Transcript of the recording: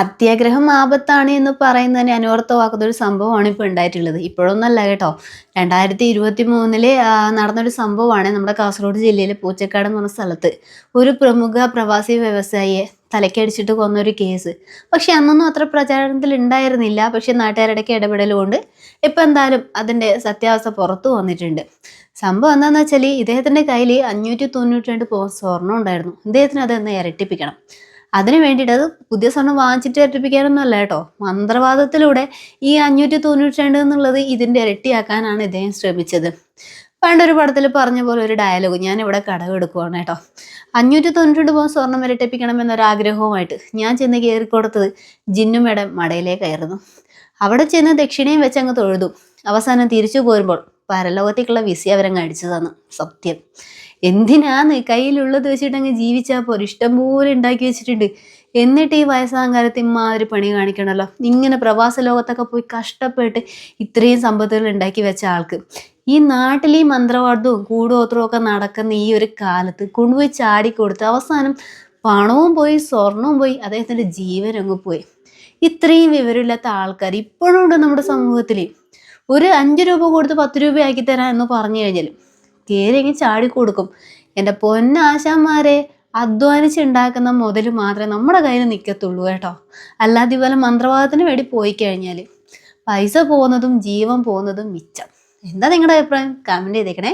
അത്യാഗ്രഹം ആപത്താണ് എന്ന് പറയുന്നതിനെ അനുവർത്തമാക്കുന്ന ഒരു സംഭവമാണ് ഇപ്പോൾ ഉണ്ടായിട്ടുള്ളത്. ഇപ്പോഴൊന്നല്ല കേട്ടോ. രണ്ടായിരത്തി ഇരുപത്തി മൂന്നിൽ നടന്നൊരു സംഭവമാണ് നമ്മുടെ കാസർഗോഡ് ജില്ലയിലെ പൂച്ചക്കാട് എന്ന് പറഞ്ഞ സ്ഥലത്ത്. ഒരു പ്രമുഖ പ്രവാസി വ്യവസായിയെ തലക്കടിച്ചിട്ട് കൊന്നൊരു കേസ്. പക്ഷെ അന്നൊന്നും അത്ര പ്രചാരണത്തിൽ ഉണ്ടായിരുന്നില്ല. പക്ഷെ നാട്ടുകാരുടെയൊക്കെ ഇടപെടൽ കൊണ്ട് ഇപ്പം എന്തായാലും അതിന്റെ സത്യാവസ്ഥ പുറത്തു വന്നിട്ടുണ്ട്. സംഭവം എന്താണെന്ന് വെച്ചാൽ ഇദ്ദേഹത്തിന്റെ കയ്യിൽ അഞ്ഞൂറ്റി തൊണ്ണൂറ്റി രണ്ട് പോ സ്വർണം ഉണ്ടായിരുന്നു. ഇദ്ദേഹത്തിന് അതൊന്ന് ഇരട്ടിപ്പിക്കണം. അതിന് വേണ്ടിയിട്ട് അത് പുതിയ സ്വർണം വാങ്ങിച്ചിട്ട് ഇരട്ടിപ്പിക്കാനൊന്നും അല്ല കേട്ടോ. മന്ത്രവാദത്തിലൂടെ ഈ അഞ്ഞൂറ്റി തൊണ്ണൂറ്റി രണ്ട് എന്നുള്ളത് ഇതിന്റെ ഇരട്ടിയാക്കാനാണ് ഇദ്ദേഹം ശ്രമിച്ചത്. പണ്ടൊരു പടത്തിൽ പറഞ്ഞ പോലെ ഒരു ഡയലോഗ് ഞാൻ ഇവിടെ കടമെടുക്കുവാണ് കേട്ടോ. അഞ്ഞൂറ്റി തൊണ്ണൂറ്റി പോകുന്ന സ്വർണം ഇരട്ടിപ്പിക്കണം എന്നൊരാഗ്രഹവുമായിട്ട് ഞാൻ ചെന്ന് കയറി കൊടുത്തത് ജിന്നുമേടെ മടയിലേക്കായിരുന്നു അവിടെ ചെന്ന് ദക്ഷിണയും വെച്ച് അങ്ങ് തൊഴുതു. അവസാനം തിരിച്ചു പോരുമ്പോൾ പരലോകത്തേക്കുള്ള വിസി അവരങ്ങ് അടിച്ചു തന്നു സത്യം എന്തിനാന്ന് കയ്യിലുള്ളത് വെച്ചിട്ട് അങ്ങ് ജീവിച്ചാൽ പോലും ഇഷ്ടം പോലെ ഉണ്ടാക്കി വെച്ചിട്ടുണ്ട്. എന്നിട്ട് ഈ വയസ്സാം കാലത്ത് ഇമ്മാതിരി പണി കാണിക്കണമല്ലോ ഇങ്ങനെ പ്രവാസ ലോകത്തൊക്കെ പോയി കഷ്ടപ്പെട്ട് ഇത്രയും സമ്പത്തുകൾ ഉണ്ടാക്കി വെച്ച ആൾക്ക്. ഈ നാട്ടിൽ ഈ മന്ത്രവാദവും കൂടോത്രവും ഒക്കെ നടക്കുന്ന ഈ ഒരു കാലത്ത് കൊണ്ടുപോയി ചാടിക്കൊടുത്ത് അവസാനം പണവും പോയി സ്വർണവും പോയി അദ്ദേഹത്തിന്റെ ജീവൻ അങ്ങ് പോയി. ഇത്രയും വിവരമില്ലാത്ത ആൾക്കാർ ഇപ്പോഴും ഉണ്ട് നമ്മുടെ സമൂഹത്തിൽ ഒരു അഞ്ച് രൂപ കൊടുത്ത് പത്ത് രൂപയാക്കി തരാം എന്ന് പറഞ്ഞു കഴിഞ്ഞാൽ കയറിയെങ്കിൽ ചാടിക്കൊടുക്കും എന്റെ പൊന്നാശാന്മാരെ അധ്വാനിച്ചുണ്ടാക്കുന്ന മുതൽ മാത്രമേ നമ്മുടെ കയ്യിൽ നിൽക്കത്തുള്ളൂ കേട്ടോ. അല്ലാതെ ഇതുപോലെ മന്ത്രവാദത്തിന് വേണ്ടി പോയി കഴിഞ്ഞാൽ പൈസ പോകുന്നതും ജീവൻ പോകുന്നതും മിച്ചം. എന്താ നിങ്ങളുടെ അഭിപ്രായം? കമന്റ് ചെയ്തേക്കണേ.